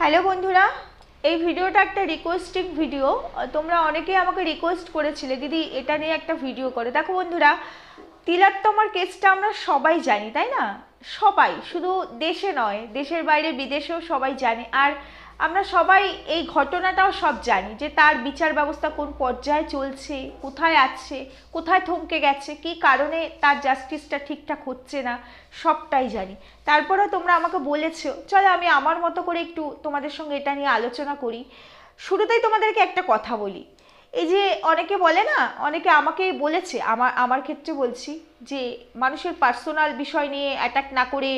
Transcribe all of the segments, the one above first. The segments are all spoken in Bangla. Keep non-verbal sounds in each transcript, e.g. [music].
হ্যালো বন্ধুরা, এই ভিডিওটা একটা রিকোয়েস্টিং ভিডিও তোমরা অনেকেই আমাকে রিকোয়েস্ট করেছিলে, দিদি এটা নিয়ে একটা ভিডিও করে। দেখো বন্ধুরা তিলাত্তমার কেসটা আমরা সবাই জানি, তাই না? সবাই, শুধু দেশে নয়, দেশের বাইরে বিদেশেও সবাই জানে। আর আমরা সবাই এই ঘটনাটাও সব জানি যে তার বিচার ব্যবস্থা কোন পর্যায়ে চলছে, কোথায় আছে, কোথায় থমকে গেছে, কি কারণে তার জাস্টিসটা ঠিকঠাক হচ্ছে না, সবটাই জানি। তারপরে তোমরা আমাকে বলেছ, চলো আমি আমার মতো করে একটু তোমাদের সঙ্গে এটা নিয়ে আলোচনা করি। শুরুতেই তোমাদেরকে একটা কথা বলি। এই যে অনেকে বলে না, অনেকে আমাকে বলেছে, আমার আমার ক্ষেত্রে বলছি যে মানুষের পার্সোনাল বিষয় নিয়ে অ্যাটাক না করে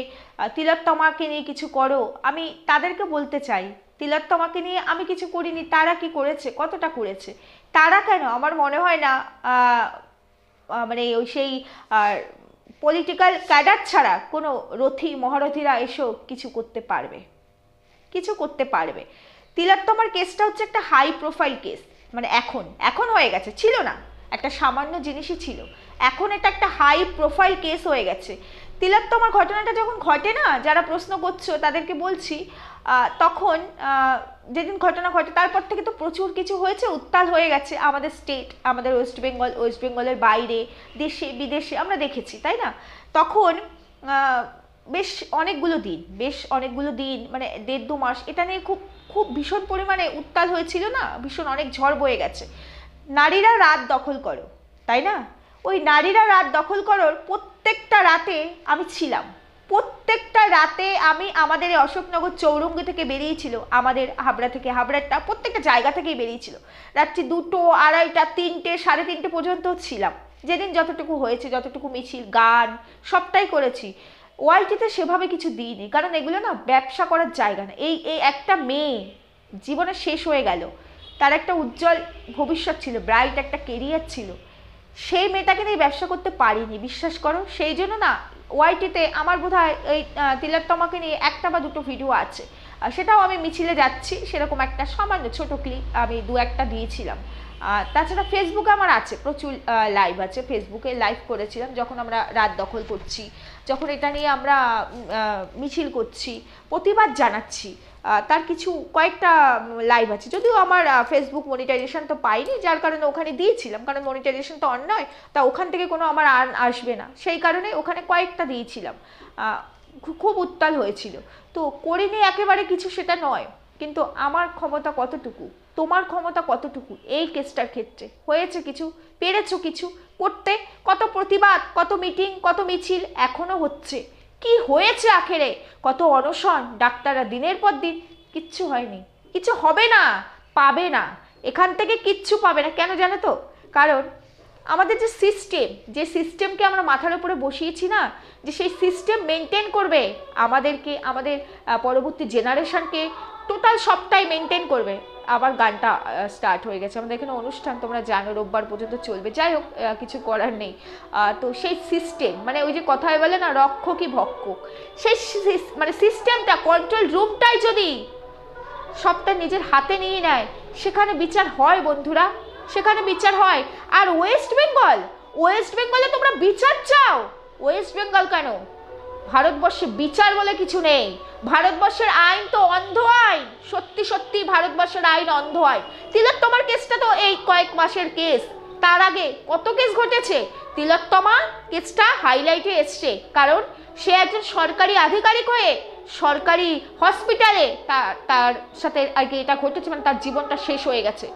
তিলোত্তমাকে নিয়ে কিছু করো। আমি তাদেরকে বলতে চাই তিলোত্তমাকে নিয়ে আমি কিছু করিনি, তারা কি করেছে? কতটা করেছে? তারা কেন? আমার মনে হয় না মানে ওই সেই পলিটিক্যাল ক্যাডার ছাড়া কোনো রথী, মহারথীরা এসেও কিছু করতে পারবে। কিছু করতে পারবে। তিলোত্তমার কেসটা হচ্ছে একটা হাই প্রোফাইল কেস মানে এখন এখন হয়ে গেছে, ছিল না। একটা সামান্য জিনিসই ছিল। এখন এটা একটা হাই প্রোফাইল কেস হয়ে গেছে। তিলোত্তমার ঘটনাটা যখন ঘটে না, যারা প্রশ্ন করছ, তাদেরকে বলছি তখন যেদিন ঘটনা ঘটে, তারপর থেকে তো প্রচুর কিছু হয়েছে, উত্তাল হয়ে গেছে আমাদের স্টেট আমাদের ওয়েস্ট বেঙ্গল ওয়েস্ট বেঙ্গলের বাইরে, দেশে, বিদেশে, আমরা দেখেছি, তাই না? তখন বেশ অনেকগুলো দিন, বেশ অনেকগুলো দিন মানে দেড় দু মাস, এটা নিয়ে খুব খুব ভীষণ পরিমাণে উত্তাল হয়েছিল না? ভীষণ অনেক ঝড় বয়ে গেছে। নারীরা রাত দখল করো, তাই না? ওই নারীরা রাত দখল করোর প্রত্যেকটা রাতে আমি ছিলাম। প্রত্যেকটা রাতে আমি আমাদের অশোকনগর চৌরঙ্গি থেকে বেরিয়েছিল, আমাদের হাবড়া থেকে হাবড়াটা প্রত্যেকটা জায়গা থেকেই বেরিয়েছিল। রাত্রি দুটো, আড়াইটা, তিনটে, সাড়ে তিনটে পর্যন্ত ছিলাম। যেদিন যতটুকু হয়েছে, যতটুকু মিছিল, গান, সবটাই করেছি। ওয়াইটিতে সেভাবে কিছু দিইনি, কারণ এগুলো না ব্যবসা করার জায়গা না। এই এই একটা মেয়ে জীবনে শেষ হয়ে গেল। তার একটা উজ্জ্বল ভবিষ্যৎ ছিল, ব্রাইট একটা কেরিয়ার ছিল। সেই মেয়েটাকে নিয়ে ব্যবসা করতে পারিনি, বিশ্বাস করো। সেই জন্য না, ওয়াইটিতে আমার বোধ হয় এই তিলোত্তমাকে নিয়ে একটা বা দুটো ভিডিও আছে। সেটাও আমি মিছিলে যাচ্ছি, সেরকম একটা সামান্য ছোট ক্লিপ আমি দু একটা দিয়েছিলাম। তাছাড়া ফেসবুকে আমার আছে, প্রচুর লাইভ আছে। ফেসবুকে লাইভ করেছিলাম যখন আমরা রাত দখল করছি, যখন এটা নিয়ে আমরা মিছিল করছি, প্রতিবাদ জানাচ্ছি তার কিছু কয়েকটা লাইভ আছে। যদিও আমার ফেসবুক মনিটাইজেশন তো পাইনি, যার কারণে ওখানে দিয়েছিলাম, কারণ মনিটাইজেশন তো অন নয় তা ওখান থেকে কোনো আমার আর্ন আসবে না। সেই কারণে ওখানে কয়েকটা দিয়েছিলাম খুব উত্তাল হয়েছিল। তো করিনি একেবারে কিছু সেটা নয়, কিন্তু আমার ক্ষমতা কতটুকু? তোমার ক্ষমতা কতটুকু? এই কেসটার ক্ষেত্রে। হয়েছে কিছু, পেরেছ কিছু, করতে কত প্রতিবাদ, কত মিটিং, কত মিছিল এখনও হচ্ছে। কি হয়েছে আখেরে? কত অনশন, ডাক্তাররা দিনের পর দিন কিচ্ছু হয়নি। কিছু হবে না, পাবে না। এখান থেকে কিচ্ছু পাবে না। কেন জানো তো? কারণ আমাদের যে সিস্টেম যে সিস্টেমকে আমরা মাথার উপরে বসিয়েছি না, যে সেই সিস্টেম মেনটেন করবে, আমাদেরকে, আমাদের পরবর্তী জেনারেশনকে টোটাল সবটাই মেনটেন করবে। আবার গানটা স্টার্ট হয়ে গেছে। আমাদের এখানে অনুষ্ঠান তোমরা জানো, রোববার পর্যন্ত চলবে। যাই হোক কিছু করার নেই। তো সেই সিস্টেম মানে ওই যে কথায় বলে না রক্ষকই ভক্ষক। সেই মানে সিস্টেমটা কন্ট্রোল রুমটাই যদি সবটা নিজের হাতে নিয়ে নেয়, সেখানে বিচার হয় বন্ধুরা। সেখানে বিচার হয়। আর ওয়েস্ট বেঙ্গল ওয়েস্ট বেঙ্গলে তোমরা বিচার চাও। ওয়েস্ট বেঙ্গল কেন? ভারতবর্ষে বিচার বলে কিছু নেই। ভারতবর্ষের আইন তো অন্ধ আইন। সত্যি সত্যি ভারতবর্ষের আইন অন্ধ আইন। তিলোত্তমার কেসটা তো এই কয়েক মাসের কেস। তার আগে কত কেস ঘটেছে? তিলোত্তমা কেসটা হাইলাইটে এসছে। কারণ সে একজন সরকারি আধিকারিক হয়ে সরকারি হসপিটালে তার তার সাথে আগে এটা ঘটেছে মানে তার জীবনটা শেষ হয়ে গেছে।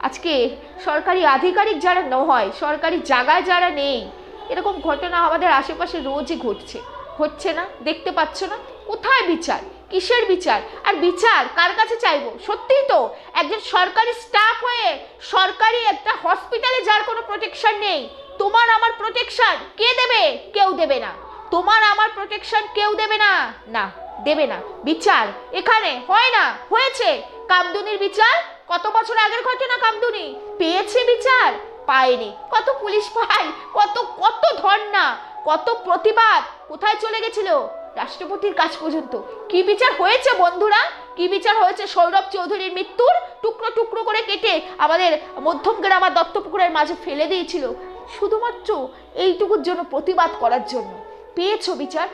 আজকে সরকারি আধিকারিক যারা নয়, সরকারি জায়গায় যারা নেই, এরকম ঘটনা আমাদের আশেপাশে রোজই ঘটছে। হচ্ছে না, দেখতে পাচ্ছ না? কোথায় বিচার? কিসের বিচার? আর বিচার কার কাছে চাইব? সত্যিই তো, একজন সরকারি স্টাফ হয়ে সরকারি একটা হসপিটালে যার কোনো প্রোটেকশন নেই, তোমার আমার প্রোটেকশন কে দেবে? কেউ দেবে না। তোমার আমার প্রোটেকশন কেউ দেবে না। না, দেবে না। বিচার এখানে হয় না, হয়েছে। কামদুনির বিচার, কত বছর আগের ঘটনা কামদুনি? পেয়েছে বিচার, পায়নি। কত পুলিশ পায় কত কত ধর্ণা। কত প্রতিবাদ? কোথায় চলে গেছিল? রাষ্ট্রপতির কাছ পর্যন্ত। কি বিচার হয়েছে, বন্ধুরা? কি বিচার হয়েছে সৌরভ চৌধুরীর মৃত্যুর? টুকরো টুকরো করে কেটে আমাদের মধ্যম গ্রাম আর দত্তপুকুরের মাঝে ফেলে দিয়েছিল। শুধুমাত্র এইটুকুর জন্য প্রতিবাদ করার জন্য। পেয়েছ বিচার?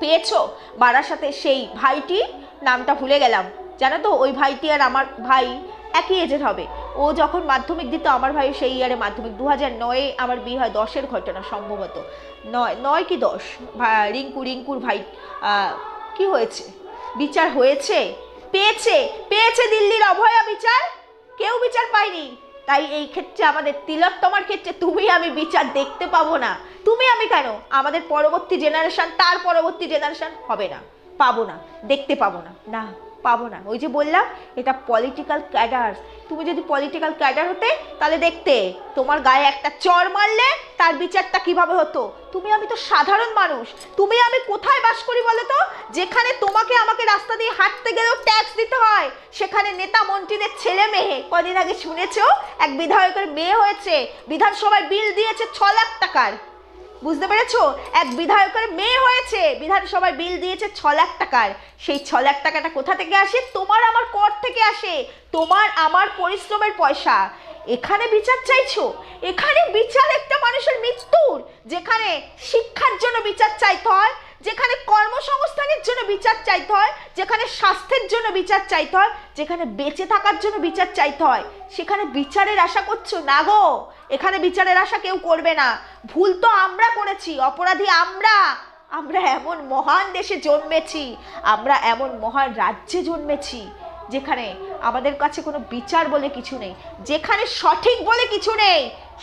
পেয়েছ? বারাসাতে সেই ভাইটি, নামটা ভুলে গেলাম। জানো তো, ওই ভাইটি আর আমার ভাই একই এজের হবে। ও যখন মাধ্যমিক দিত, আমার ভাই সেই ইয়ারে মাধ্যমিক। দু হাজার নয়ে আমার বিয়ে হয় দশের ঘটনা সম্ভবত। নয় নয় কি দশ? রিঙ্কু, রিঙ্কুর ভাই কি হয়েছে? বিচার হয়েছে? পেয়েছে পেয়েছে দিল্লির অভয়া বিচার? কেউ বিচার পায়নি। তাই এই ক্ষেত্রে আমাদের তিলোত্তমার ক্ষেত্রে তুমি আমি বিচার দেখতে পাবো না। তুমি আমি কেন? আমাদের পরবর্তী জেনারেশন তার পরবর্তী জেনারেশন হবে না। পাবো না, দেখতে পাবো না। না। পাবো না। ওই যে বললাম, এটা পলিটিক্যাল ক্যাডার তুমি যদি পলিটিক্যাল ক্যাডার হতে, তাহলে দেখতে, তোমার গায়ে একটা চর মারলে তার বিচারটা কীভাবে হতো? তুমি আমি তো সাধারণ মানুষ। তুমি আমি কোথায় বাস করি বলো তো যেখানে তোমাকে আমাকে রাস্তা দিয়ে হাঁটতে গেলেও ট্যাক্স দিতে হয়। সেখানে নেতা মন্ত্রীদের ছেলে মেয়ে, কদিন আগে শুনেছ? এক বিধায়কের মেয়ে হয়েছে, বিধানসভায় বিল দিয়েছে ছ লাখ টাকার। বুঝতে পেরেছ? এক বিধায়কের মেয়ে হয়েছে। বিধানসভায় বিল দিয়েছে ছ লাখ টাকার। সেই ছ লাখ টাকাটা কোথা থেকে আসে? তোমার আমার কর থেকে আসে। তোমার আমার পরিশ্রমের পয়সা। এখানে বিচার চাইছো? এখানে বিচার একটা মানুষের মৃত্যুর। যেখানে শিক্ষার জন্য বিচার চাইতে হয় যেখানে কর্মসংস্থানের জন্য বিচার চাইতে হয়, যেখানে স্বাস্থ্যের জন্য বিচার চাইতে হয়, যেখানে বেঁচে থাকার জন্য বিচার চাইতে হয়, সেখানে বিচারের আশা করছ? না গো, এখানে বিচারের আশা কেউ করবে না। ভুল তো আমরা করেছি, অপরাধী আমরা। আমরা এমন মহান দেশে জন্মেছি, আমরা এমন মহান রাজ্যে জন্মেছি, যেখানে আমাদের কাছে কোনো বিচার বলে কিছু নেই। যেখানে সঠিক বলে কিছু নেই,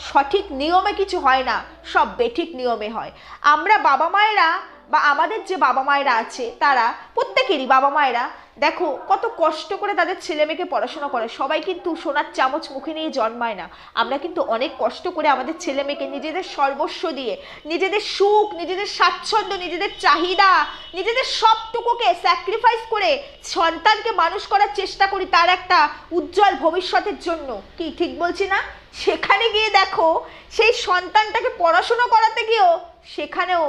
সঠিক নিয়মে কিছু হয় না, সব বেঠিক নিয়মে হয়। আমরা বাবা মায়েরা বা আমাদের যে বাবা মায়েরা আছে, তারা, প্রত্যেকেরই বাবা মায়েরা, দেখো, কত কষ্ট করে তাদের ছেলে মেয়েকে পড়াশোনা করে। সবাই কিন্তু সোনার চামচ মুখে নিয়ে জন্মায় না। আমরা কিন্তু অনেক কষ্ট করে আমাদের ছেলে মেয়েকে নিজেদের সর্বস্ব দিয়ে, নিজেদের সুখ, নিজেদের স্বাচ্ছন্দ্য, নিজেদের চাহিদা, নিজেদের সবটুকুকে স্যাক্রিফাইস করে সন্তানকে মানুষ করার চেষ্টা করি তার একটা উজ্জ্বল ভবিষ্যতের জন্য। কি, ঠিক বলছি না? সেখানে গিয়ে দেখো, সেই সন্তানটাকে পড়াশুনো করাতে গিয়েও সেখানেও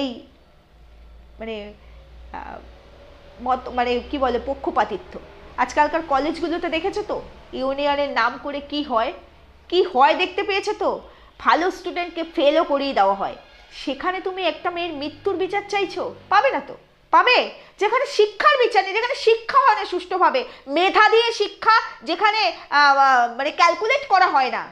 এই মানে মত মানে কি বলে, পক্ষপাতিত্ব। আজকালকার কলেজগুলোতে দেখেছ তো? ইউনিয়নের নাম করে কি হয়? কি হয় দেখতে পেয়েছ তো? ভালো স্টুডেন্টকে ফেলও করিয়ে দেওয়া হয়। সেখানে তুমি একটা মেয়ের মৃত্যুর বিচার চাইছো? পাবে না তো? পাবে? যেখানে শিক্ষার বিচার নেই, যেখানে শিক্ষা হয় না সুষ্ঠুভাবে। মেধা দিয়ে শিক্ষা যেখানে মানে ক্যালকুলেট করা হয় না।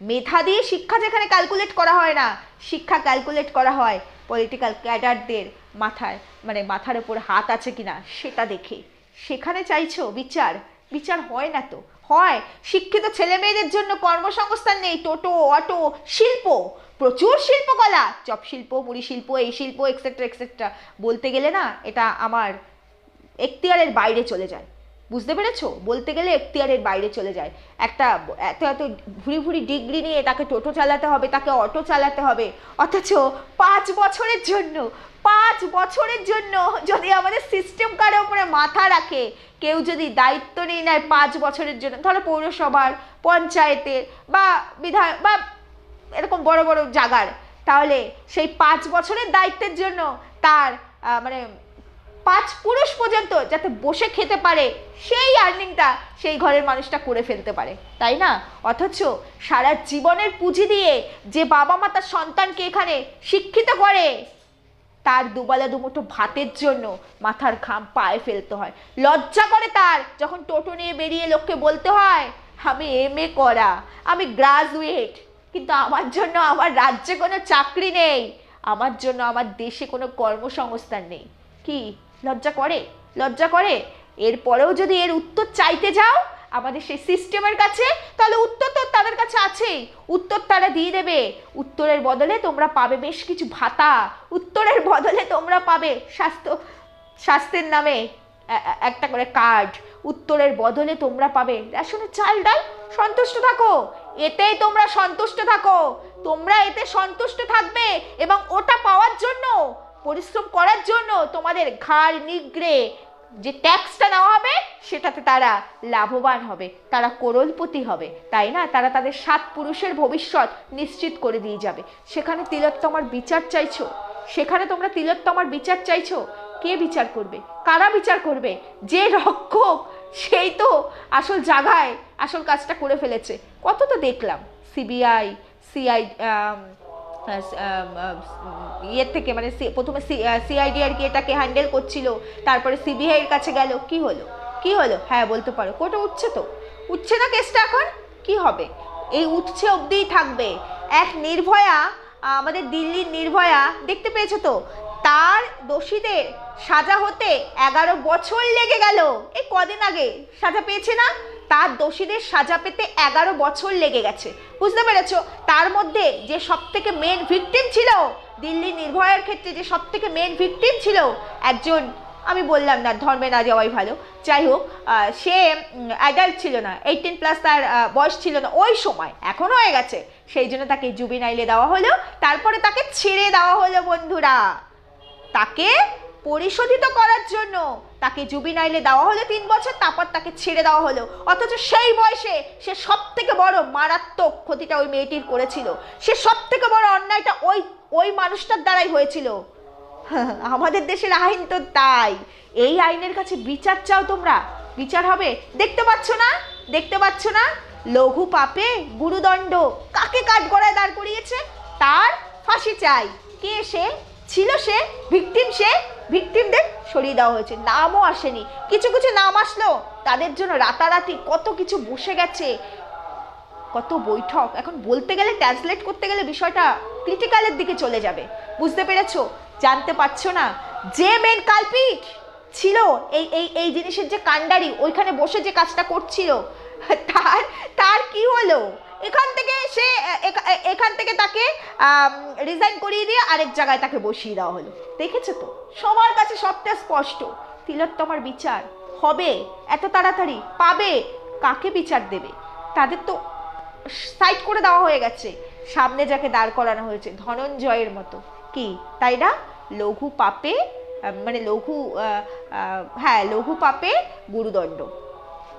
মেধা দিয়ে শিক্ষা যেখানে ক্যালকুলেট করা হয় না, শিক্ষা ক্যালকুলেট করা হয় পলিটিক্যাল ক্যাডারদের মাথায় মানে মাথার ওপর হাত আছে কিনা সেটা দেখে। সেখানে চাইছো বিচার? বিচার হয় না তো। হয়। শিক্ষিত ছেলে মেয়েদের জন্য কর্মসংস্থান নেই। টোটো, অটো, শিল্প। প্রচুর শিল্পকলা। চপ শিল্প, মুড়ি শিল্প, এই শিল্প এক্সেট্রা এক্সেট্রা বলতে গেলে না, এটা আমার এখতিয়ারের বাইরে চলে যায়। বুঝতে পেরেছ? বলতে গেলে এখতিয়ারের বাইরে চলে যায়। একটা এত এত ভুরি ভুরি ডিগ্রি নিয়ে তাকে টোটো চালাতে হবে, তাকে অটো চালাতে হবে, অথচ পাঁচ বছরের জন্য, পাঁচ বছরের জন্য যদি আমাদের সিস্টেম কারের উপরে মাথা রাখে, কেউ যদি দায়িত্ব নিয়ে নেয় পাঁচ বছরের জন্য, ধরো পৌরসভার, পঞ্চায়েতের বা বিধায়ক বা এরকম বড় বড় জায়গার, তাহলে সেই পাঁচ বছরের দায়িত্বের জন্য তার মানে পাঁচ পুরুষ পর্যন্ত যাতে বসে খেতে পারে, সেই আর্নিংটা সেই ঘরের মানুষটা করে ফেলতে পারে, তাই না? অথচ সারা জীবনের পুঁজি দিয়ে যে বাবা মা তার সন্তানকে এখানে শিক্ষিত করে, তার দুবেলা দুমুঠো ভাতের জন্য মাথার ঘাম পায়ে ফেলতে হয়। লজ্জা করে তার যখন টোটো নিয়ে বেরিয়ে লোককে বলতে হয়, আমি এম এ করা, আমি গ্রাজুয়েট কিন্তু আমার জন্য আমার রাজ্যে কোনো চাকরি নেই, আমার জন্য আমার দেশে কোনো কর্মসংস্থান নেই। কি? লজ্জা করে লজ্জা করে। এরপরেও যদি এর উত্তর চাইতে যাও, আমাদের সেই সিস্টেমের কাছে, তাহলে উত্তর তো তাদের কাছে আছেই। উত্তর তারা দিয়ে দেবে। উত্তরের বদলে তোমরা পাবে বেশ কিছু ভাতা। উত্তরের বদলে তোমরা পাবে স্বাস্থ্য, স্বাস্থ্যের নামে একটা করে কার্ড উত্তরের বদলে তোমরা পাবে রেশনের চাল ডাল। সন্তুষ্ট থাকো। এতেই তোমরা সন্তুষ্ট থাকো। তোমরা এতে সন্তুষ্ট থাকবে এবং ওটা পাওয়ার জন্য পরিশ্রম করার জন্য তোমাদের ঘাড়, নিগড়ে যে ট্যাক্সটা নেওয়া হবে, সেটাতে তারা লাভবান হবে, তারা করোলপতি হবে, তাই না? তারা তাদের সাত পুরুষের ভবিষ্যৎ নিশ্চিত করে দিয়ে যাবে। সেখানে তিলোত্তমার বিচার চাইছো? সেখানে তোমরা তিলোত্তমার বিচার চাইছো? কে বিচার করবে? কারা বিচার করবে? যে রক্ষক, সেই তো আসল জায়গায়, আসল কাজটা করে ফেলেছে। কত তো দেখলাম, সিবিআই, সিআই ইয়ের থেকে মানে প্রথমে সিআইডি আর কি এটাকে হ্যান্ডেল করছিল, তারপরে সিবিআইয়ের কাছে গেল, কি হলো? কি হলো? হ্যাঁ বলতে পারো, কোর্টে উঠছে তো। উঠছে না কেসটা এখন? কি হবে? এই উঠছে অবধিই থাকবে। এক নির্ভয়া, আমাদের দিল্লির নির্ভয়া, দেখতে পেয়েছ তো? তার দোষীদের সাজা হতে এগারো বছর লেগে গেল। এই কদিন আগে? সাজা পেয়েছে না? তার দোষীদের সাজা পেতে এগারো বছর লেগে গেছে। বুঝতে পেরেছ? তার মধ্যে যে সব থেকে মেন ভিকটিম ছিল, দিল্লি নির্ভয়ার ক্ষেত্রে যে সব থেকে মেন ভিকটিম ছিল, একজন, আমি বললাম না ধর্মে না যাওয়াই ভালো। যাই হোক সে অ্যাডাল্ট ছিল না এইটিন প্লাস তার বয়স ছিল না। ওই সময়, এখন হয়ে গেছে। সেই জন্য তাকে জুবিনাইলে দেওয়া হলো। তারপরে তাকে ছেড়ে দেওয়া হলো, বন্ধুরা। তাকে পরিশোধিত করার জন্য। তাকে জুবিনাইলে দেওয়া হলো তিন বছর, তারপর তাকে ছেড়ে দেওয়া হলো। অথচ সেই বয়সে সে সব থেকে বড় মারাত্মক ক্ষতিটা ওই মেয়েটির করেছিল। সে সব থেকে বড় অন্যায়টা ওই ওই মানুষটার দ্বারাই হয়েছিল। [laughs] আমাদের দেশের আইন তো তাই। এই আইনের কাছে বিচার চাও তোমরা? বিচার হবে? দেখতে পাচ্ছ না? দেখতে পাচ্ছ না? লঘু পাপে গুরুদণ্ড কাকে কাঠ গড়ায় দাঁড় করিয়েছে? তার ফাঁসি চাই। কে সে? ছিল সে? ভিকটিম সে? ভিকটিমদের সরিয়ে দেওয়া হয়েছে। নামও আসেনি। কিছু কিছু নাম আসলো। তাদের জন্য রাতারাতি কত কিছু বসে গেছে। কত বৈঠক। এখন বলতে গেলে ট্রান্সলেট করতে গেলে বিষয়টা ক্রিটিক্যালের দিকে চলে যাবে। বুঝতে পেরেছ? জানতে পারছ না? যে মেন কালপিট ছিল এই এই এই জিনিসের যে কাণ্ডারি, ওইখানে বসে যে কাজটা করছিল, তার তার কি হলো? এখান থেকে সে এখান থেকে তাকে রিজাইন করিয়ে দিয়ে আরেক জায়গায় তাকে বসিয়ে দেওয়া হলো। দেখেছ তো? সবার কাছে সবটা স্পষ্ট। তিলোত্তমার বিচার। হবে। এত তাড়াতাড়ি। পাবে। কাকে বিচার দেবে? তাদের তো সাইড করে দেওয়া হয়ে গেছে। সামনে যাকে দাঁড় করানো হয়েছে, ধনঞ্জয়ের মতো। কি? তাই না? লঘু পাপে মানে লঘু হ্যাঁ লঘু পাপে গুরুদণ্ড।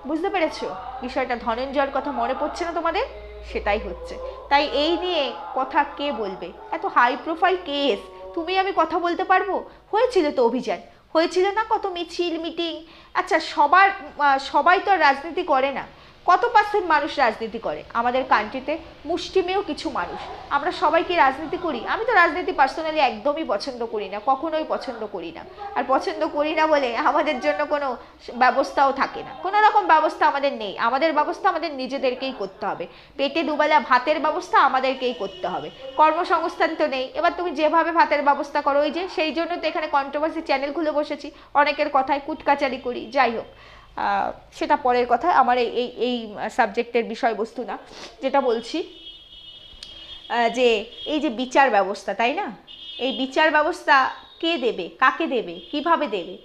বুঝতে পেরেছ? বিষয়টা ধনঞ্জয়ের কথা মনে পড়ছে না তোমাদের? সেটাই হচ্ছে। তাই এই নিয়ে কথা কে বলবে? এত হাই প্রোফাইল কেস তুমি আমি কথা বলতে পারব? হয়েছিল তো অভিযান। হয়েছিল না কত মিছিল মিটিং আচ্ছা সবার সবাই তো আর রাজনীতি করে না। কত পার্সেন্ট মানুষ রাজনীতি করে? আমাদের কান্ট্রিতে মুষ্টিমেয় কিছু মানুষ। আমরা সবাই কি রাজনীতি করি। আমি তো রাজনীতি পার্সোনালি একদমই পছন্দ করি না, কখনোই পছন্দ করি না। আর পছন্দ করি না বলে আমাদের জন্য কোনো ব্যবস্থাও থাকে না। কোনো রকম ব্যবস্থা আমাদের নেই। আমাদের ব্যবস্থা আমাদের নিজেদেরকেই করতে হবে। পেটে দুবেলা ভাতের ব্যবস্থা আমাদেরকেই করতে হবে। কর্মসংস্থান তো নেই। এবার তুমি যেভাবে ভাতের ব্যবস্থা করো, ওই যে সেই জন্য তো এখানে কন্ট্রোভার্সি চ্যানেল খুলে বসেছি। অনেকের কথায় কুটকাচারি করি। যাই হোক। সেটা পরের কথা। আমার এই এই সাবজেক্টের বিষয়বস্তু না। যেটা বলছি যে এই যে বিচার ব্যবস্থা, তাই না? এই বিচার ব্যবস্থা কে দেবে? কাকে দেবে? কীভাবে দেবে?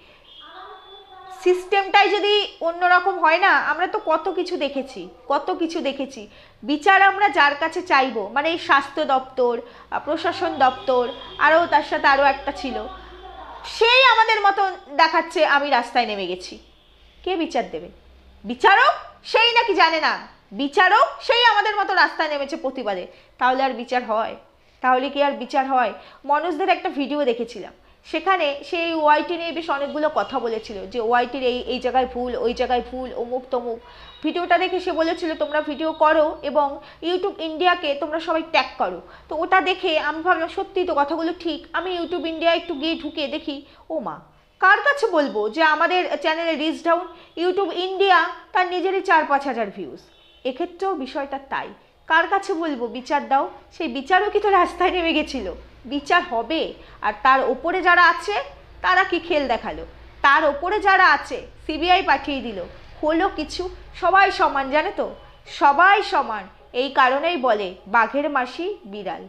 সিস্টেমটাই যদি অন্যরকম হয় না, আমরা তো কত কিছু দেখেছি, কত কিছু দেখেছি। বিচার আমরা যার কাছে চাইব? মানে এই স্বাস্থ্য দপ্তর প্রশাসন দপ্তর, আরও তার সাথে আরও একটা ছিল। সেই আমাদের মতো দেখাচ্ছে, আমি রাস্তায় নেমে গেছি। কে বিচার দেবে? বিচারক সেই নাকি জানে না। বিচারক সেই আমাদের মতো রাস্তায় নেমেছে প্রতিবাদে। তাহলে আর বিচার হয়? তাহলে কি আর বিচার হয়? মনোজদের একটা ভিডিও দেখেছিলাম। সেখানে সেই ওয়াইটি নিয়ে বেশ অনেকগুলো কথা বলেছিল যে ওয়াইটির এই এই জায়গায় ভুল, ওই জায়গায় ভুল, অমুক তমুক। ভিডিওটা দেখে সে বলেছিল, তোমরা ভিডিও করো এবং ইউটিউব ইন্ডিয়াকে তোমরা সবাই ট্যাগ করো। তো ওটা দেখে আমি ভাবলাম সত্যি তো কথাগুলো ঠিক। আমি ইউটিউব ইন্ডিয়া একটু গিয়ে ঢুকে দেখি। ও মা কার কাছে বলব যে আমাদের চ্যানেলে রিচ ডাউন ইউটিউব ইন্ডিয়া তার নিজেরই চার পাঁচ হাজার ভিউজ এক্ষেত্রেও বিষয়টা তাই। কার কাছে বলব? বিচার দাও। সেই বিচারও কি তো রাস্তায় নেমে গেছিল। বিচার হবে। আর তার ওপরে যারা আছে, তারা কি খেল দেখাল? তার ওপরে যারা আছে সিবিআই পাঠিয়ে দিল। হলো কিছু। সবাই সমান, জানে তো? সবাই সমান। এই কারণেই বলে বাঘের মাসি বিড়াল।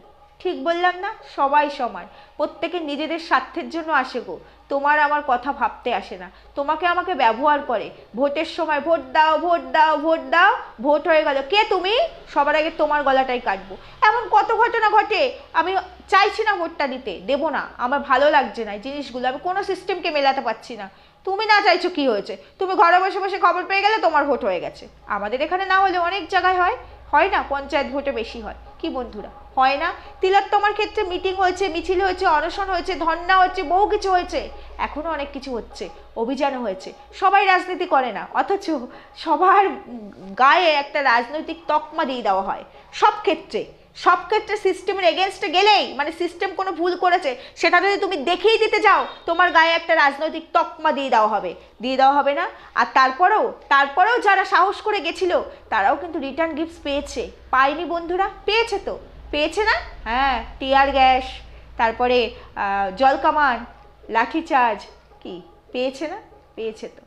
ঠিক বললাম না? সবাই সমান। প্রত্যেকে নিজেদের স্বার্থের জন্য আসে গো। তোমার আমার কথা ভাবতে আসে না। তোমাকে আমাকে ব্যবহার করে। ভোটের সময় ভোট দাও ভোট দাও ভোট দাও, ভোট হয়ে গেল। কে তুমি? সবার আগে তোমার গলাটাই কাটবো। এমন কত ঘটনা ঘটে? আমি চাইছি না ভোটটা দিতে। দেবো না। আমার ভালো লাগছে না জিনিসগুলো। আমি কোনো সিস্টেমকে মেলাতে পারছি না। তুমি না চাইছো কি হয়েছে? তুমি ঘরে বসে বসে খবর পেয়ে গেলে তোমার ভোট হয়ে গেছে। আমাদের এখানে না হলে অনেক জায়গায় হয়। হয় না? পঞ্চায়েত ভোটে বেশি হয়। কি বন্ধুরা? হয় না? তিলোত্তমার ক্ষেত্রে মিটিং হয়েছে, মিছিল হয়েছে, অনশন হয়েছে ধর্না হয়েছে, বহু কিছু হয়েছে। এখনও অনেক কিছু হচ্ছে, অভিযানও হয়েছে। সবাই রাজনীতি করে না, অথচ সবার গায়ে একটা রাজনৈতিক তকমা দিয়ে দেওয়া হয়। সব ক্ষেত্রে। সব ক্ষেত্রে সিস্টেমের এগেনস্টে গেলেই মানে সিস্টেম কোনো ভুল করেছে, সেটা যদি তুমি দেখিয়ে দিতে যাও তোমার গায়ে একটা রাজনৈতিক তকমা দিয়ে দেওয়া হবে। দিয়ে দেওয়া হবে না। আর তারপরেও তারপরেও যারা সাহস করে গেছিল, তারাও কিন্তু রিটার্ন গিফটস পেয়েছে। পায়নি বন্ধুরা, পেয়েছে তো। পেয়েছে না? হ্যাঁ টিয়ার গ্যাস তারপরে জলকামান লাঠিচার্জ কি? পেয়েছে না? পেয়েছে তো।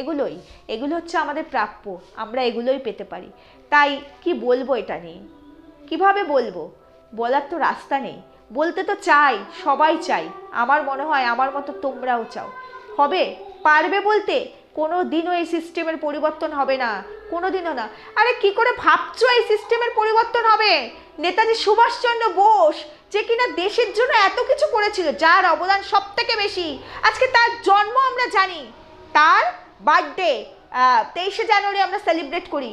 এগুলোই। এগুলো হচ্ছে আমাদের প্রাপ্য। আমরা এগুলোই পেতে পারি। তাই কি বলব এটা নিয়ে? কীভাবে বলব? বলার তো রাস্তা নেই। বলতে তো চাই, সবাই চাই। আমার মনে হয় আমার মতো তোমরাও চাও। হবে? পারবে বলতে? কোনো দিনও এই সিস্টেমের পরিবর্তন হবে না। কোনো দিনও না। আরে কি করে ভাবছ এই সিস্টেমের পরিবর্তন হবে? নেতাজি সুভাষচন্দ্র বোস, যে কিনা দেশের জন্য এত কিছু করেছিল, যার অবদান সব থেকে বেশি। আজকে তার জন্ম আমরা জানি। তার বার্থডে তেইশে জানুয়ারি আমরা সেলিব্রেট করি।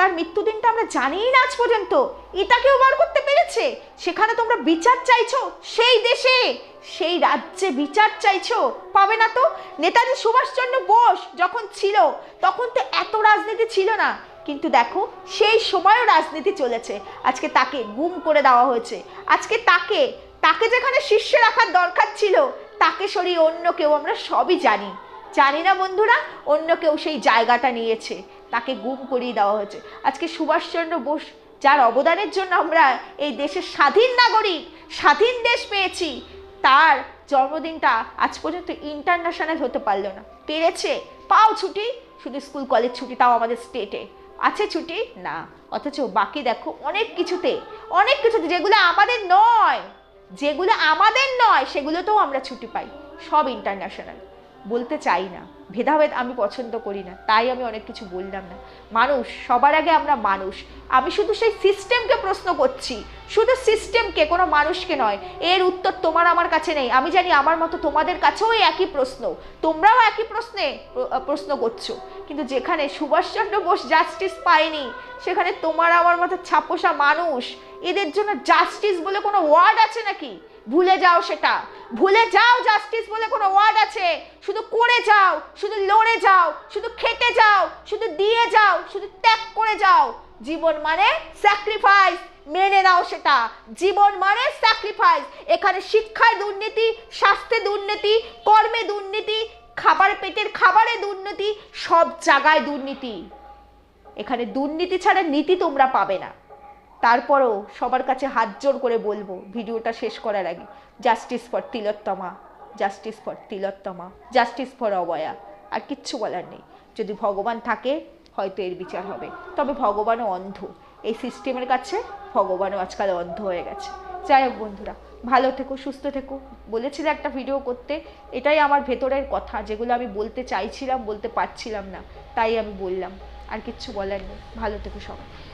তার মৃত্যুদিনটা আমরা জানিই না আজ পর্যন্ত। এটা কেউ বার করতে পেরেছে? সেখানে তোমরা বিচার চাইছো? সেই দেশে, সেই রাজ্যে বিচার চাইছো? পাবে না তো? নেতাজি সুভাষচন্দ্র বোস যখন ছিল, তখন তো এত রাজনীতি ছিল না। কিন্তু দেখো, সেই সময়ও রাজনীতি চলেছে। আজকে তাকে গুম করে দেওয়া হয়েছে। আজকে তাকে তাকে যেখানে শীর্ষে রাখার দরকার ছিল, তাকে সরিয়ে অন্য কেউ আমরা সবই জানি। জানি না বন্ধুরা, অন্য কেউ সেই জায়গাটা নিয়েছে। তাকে গুম করিয়ে দেওয়া হয়েছে। আজকে সুভাষচন্দ্র বোস, যার অবদানের জন্য আমরা এই দেশের স্বাধীন নাগরিক, স্বাধীন দেশ পেয়েছি, তার জন্মদিনটা আজ পর্যন্ত ইন্টারন্যাশনাল হতে পারল না। পেরেছে, পাও ছুটি, শুধু স্কুল কলেজ ছুটি, তাও আমাদের স্টেটে আছে ছুটি? না। অথচ বাকি দেখো, অনেক কিছুতে অনেক কিছুতে, যেগুলো আমাদের নয়, যেগুলো আমাদের নয়, সেগুলোতেও আমরা ছুটি পাই। সব ইন্টারন্যাশনাল বলতে চাই না। ভেদাভেদ আমি পছন্দ করি না, তাই আমি অনেক কিছু বললাম না। মানুষ, সবার আগে আমরা মানুষ। আমি শুধু সেই সিস্টেমকে প্রশ্ন করছি, শুধু সিস্টেমকে কোনো মানুষকে নয়। এর উত্তর তোমার আমার কাছে নেই। আমি জানি আমার মতো তোমাদের কাছেও একই প্রশ্ন। তোমরাও একই প্রশ্নে প্রশ্ন করছ। কিন্তু যেখানে সুভাষচন্দ্র বোস জাস্টিস পায়নি, সেখানে তোমার আমার মতো ছাপোষা মানুষ, এদের জন্য জাস্টিস বলে কোনো ওয়ার্ড আছে নাকি? ভুলে যাও সেটা। ভুলে যাও জাস্টিস বলে কোনো ওয়ার্ড আছে। শুধু করে যাও, শুধু লড়ে যাও, শুধু খেটে যাও, শুধু দিয়ে যাও, শুধু ত্যাগ করে যাও। জীবন মানে স্যাক্রিফাইস মেনে নাও সেটা। জীবন মানে স্যাক্রিফাইস এখানে শিক্ষায় দুর্নীতি, স্বাস্থ্যে দুর্নীতি, কর্মে দুর্নীতি, খাবার পেটের খাবারে দুর্নীতি, সব জায়গায় দুর্নীতি। এখানে দুর্নীতি ছাড়া নীতি তোমরা পাবে না। তারপরও সবার কাছে হাত জোর করে বলব, ভিডিওটা শেষ করার আগে justice for Tilottama justice for Tilottama justice for Abhaya. আর কিচ্ছু বলার নেই। যদি ভগবান থাকে, হয়তো এর বিচার হবে। তবে ভগবানও অন্ধ। এই সিস্টেমের কাছে ভগবানও আজকাল অন্ধ হয়ে গেছে। যাই হোক বন্ধুরা, ভালো থেকো, সুস্থ থেকো। বলেছিলে একটা ভিডিও করতে, এটাই আমার ভেতরের কথা, যেগুলো আমি বলতে চাইছিলাম, বলতে পারছিলাম না, তাই আমি বললাম। আর কিচ্ছু বলার নেই। ভালো থেকো সবাই।